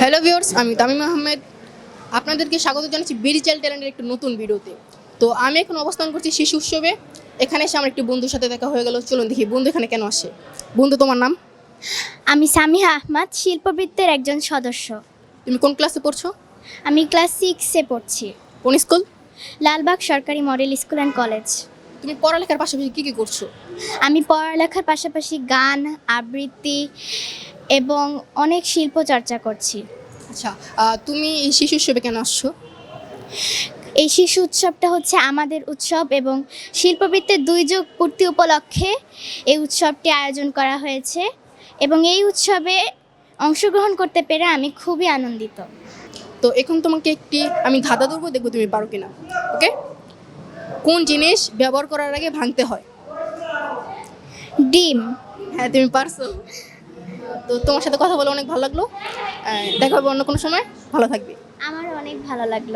Hello viewers আমি তামিম আহমেদ। আপনাদেরকে স্বাগত জানাচ্ছি বিডি চাইল্ড ট্যালেন্টের একটি নতুন ভিডিওতে। তো আমি এখন অবস্থান করছি শিশু উৎসবে। এখানে এসে আমার একটি বন্ধুর সাথে দেখা হয়ে গেল। চলুন দেখি বন্ধু এখানে কেন আসে? বন্ধু তোমার নাম? আমি সামিহা আহমদ শিল্পবৃত্তের একজন সদস্য। তুমি কোন ক্লাসে পড়ছো? আমি ক্লাস সিক্সে পড়ছি। কোন স্কুল? লালবাগ সরকারি মডেল স্কুল অ্যান্ড কলেজ। তুমি পড়ালেখার পাশাপাশি কী কী করছ? আমি পড়ালেখার পাশাপাশি গান আবৃত্তি এবং অনেক শিল্প চর্চা করছি। আচ্ছা তুমি এই শিশু উৎসবে কেন আসছো? এই শিশু উৎসবটা হচ্ছে আমাদের উৎসব এবং শিল্পবৃত্তের দুই যুগ পূর্তি উপলক্ষে এই উৎসবটি আয়োজন করা হয়েছে এবং এই উৎসবে অংশগ্রহণ করতে পেরে আমি খুবই আনন্দিত। তো এখন তোমাকে একটি আমি ধাঁধা ধরবো দেখব তুমি পারো কিনা। ওকে? কোন জিনিস ব্যবহার করার আগে ভাঙতে হয়? ডিম। হ্যাঁ তুমি পারছ। তো তোমার সাথে কথা বলে অনেক ভালো লাগল। দেখা হবে অন্য কোনো সময়। ভালো থাকবে। আমার অনেক ভালো লাগল।